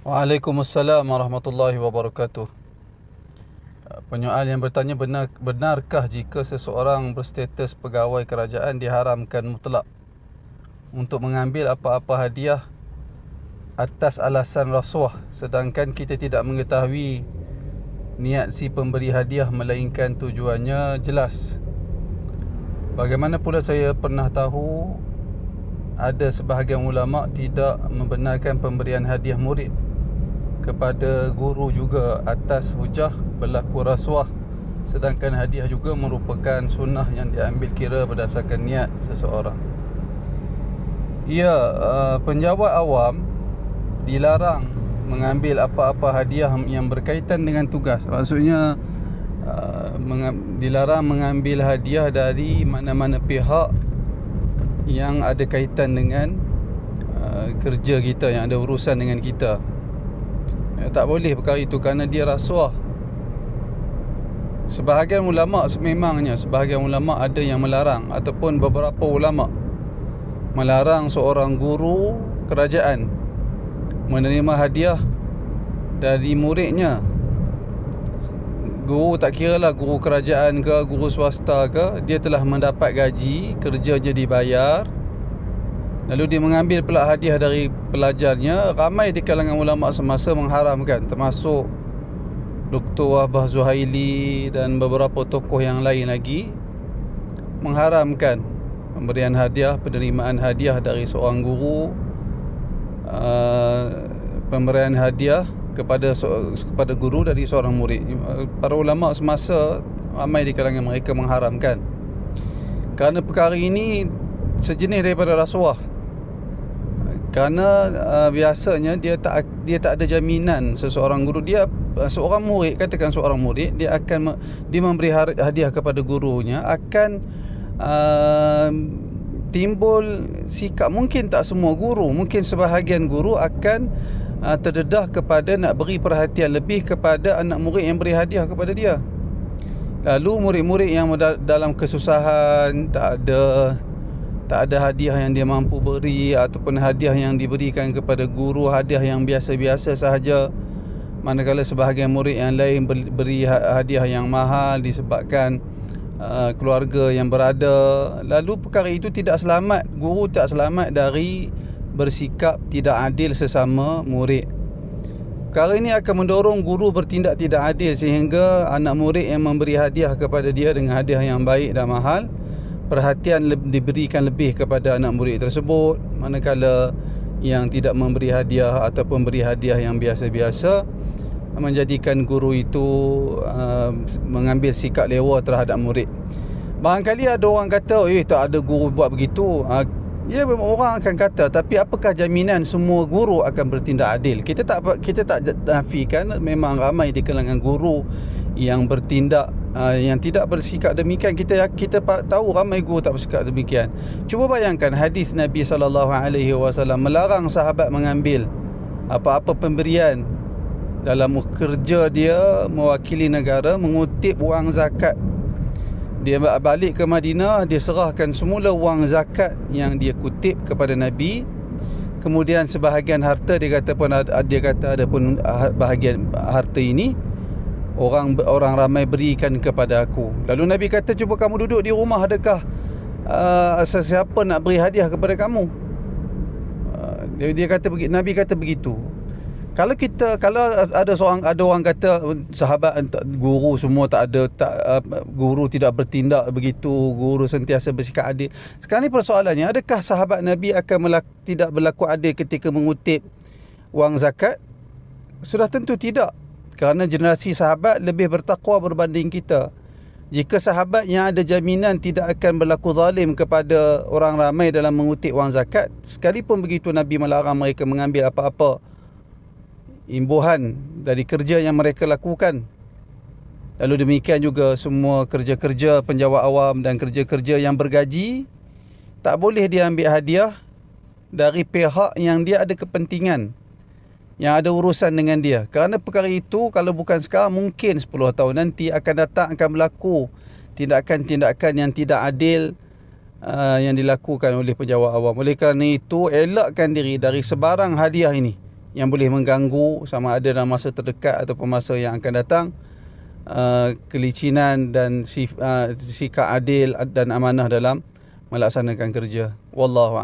Waalaikumsalam warahmatullahi wabarakatuh. Penyoal yang bertanya benar benarkah jika seseorang berstatus pegawai kerajaan diharamkan mutlak untuk mengambil apa-apa hadiah atas alasan rasuah sedangkan kita tidak mengetahui niat si pemberi hadiah melainkan tujuannya jelas. Bagaimana pula saya pernah tahu ada sebahagian ulama tidak membenarkan pemberian hadiah murid kepada guru juga atas hujah berlaku rasuah. Sedangkan hadiah juga merupakan sunnah yang diambil kira berdasarkan niat seseorang. Ya uh, penjawat awam dilarang mengambil apa-apa hadiah yang berkaitan dengan tugas. Maksudnya uh, dilarang mengambil hadiah dari mana-mana pihak yang ada kaitan dengan uh, kerja kita yang ada urusan dengan kita tak boleh perkara itu kerana dia rasuah. Sebahagian ulama memangnya sebahagian ulama ada yang melarang ataupun beberapa ulama melarang seorang guru kerajaan menerima hadiah dari muridnya. Guru tak kira lah guru kerajaan ke guru swasta ke dia telah mendapat gaji kerjanya dibayar Lalu dia mengambil pula hadiah dari pelajarnya. Ramai di kalangan ulama semasa mengharamkan Termasuk Dr. Wahbah Zuhaili Dan beberapa tokoh yang lain lagi Mengharamkan Pemberian hadiah, penerimaan hadiah dari seorang guru uh, Pemberian hadiah kepada kepada guru dari seorang murid. Para ulama semasa Ramai di kalangan mereka mengharamkan. Kerana perkara ini Sejenis daripada rasuah kerana uh, biasanya dia tak dia tak ada jaminan seseorang guru. Dia uh, seorang murid katakan seorang murid dia akan dia memberi hadiah kepada gurunya akan uh, timbul sikap. Mungkin tak semua guru mungkin sebahagian guru akan uh, terdedah kepada nak beri perhatian lebih kepada anak murid yang beri hadiah kepada dia. Lalu murid-murid yang dalam kesusahan tak ada tak ada hadiah yang dia mampu beri ataupun hadiah yang diberikan kepada guru hadiah yang biasa-biasa sahaja. Manakala sebahagian murid yang lain beri ha-, hadiah yang mahal disebabkan uh, keluarga yang berada. Lalu perkara itu tidak selamat. Guru tak selamat dari bersikap tidak adil sesama murid. Perkara ini akan mendorong guru bertindak tidak adil sehingga anak murid yang memberi hadiah kepada dia dengan hadiah yang baik dan mahal perhatian diberikan lebih kepada anak murid tersebut manakala yang tidak memberi hadiah ataupun beri hadiah yang biasa-biasa menjadikan guru itu uh, mengambil sikap lewa terhadap murid. Barangkali ada orang kata eh tak ada guru buat begitu. Uh, ya orang akan kata tapi apakah jaminan semua guru akan bertindak adil? Kita tak kita tak nafikan memang ramai di kalangan guru yang bertindak uh, yang tidak bersikap demikian kita kita tahu ramai guru tak bersikap demikian. Cuba bayangkan hadis Nabi sallallahu alaihi wasallam melarang sahabat mengambil apa-apa pemberian. Dalam kerja dia mewakili negara mengutip wang zakat. Dia balik ke Madinah dia serahkan semula wang zakat yang dia kutip kepada Nabi. Kemudian sebahagian harta dia kata pun dia kata ada pun bahagian harta ini orang orang ramai berikan kepada aku. Lalu Nabi kata cuba kamu duduk di rumah adakah uh, sesiapa nak beri hadiah kepada kamu? Uh, dia, dia kata Nabi kata begitu. Kalau kita kalau ada seorang ada orang kata sahabat guru semua tak ada tak uh, guru tidak bertindak begitu guru sentiasa bersikap adil. Sekarang ni persoalannya adakah sahabat Nabi akan melak, tidak berlaku adil ketika mengutip wang zakat? Sudah tentu tidak kerana generasi sahabat lebih bertakwa berbanding kita. Jika sahabat yang ada jaminan tidak akan berlaku zalim kepada orang ramai dalam mengutip wang zakat, sekalipun begitu Nabi melarang mereka mengambil apa-apa imbuhan dari kerja yang mereka lakukan. Lalu demikian juga semua kerja-kerja penjawat awam dan kerja-kerja yang bergaji tak boleh diambil hadiah dari pihak yang dia ada kepentingan yang ada urusan dengan dia. Kerana perkara itu kalau bukan sekarang mungkin 10 tahun nanti akan datang akan berlaku tindakan-tindakan yang tidak adil uh, yang dilakukan oleh pejabat awam. Oleh kerana itu elakkan diri dari sebarang hadiah ini. yang boleh mengganggu sama ada dalam masa terdekat ataupun masa yang akan datang uh, kelicinan dan sif, uh, sikap adil dan amanah dalam melaksanakan kerja wallahu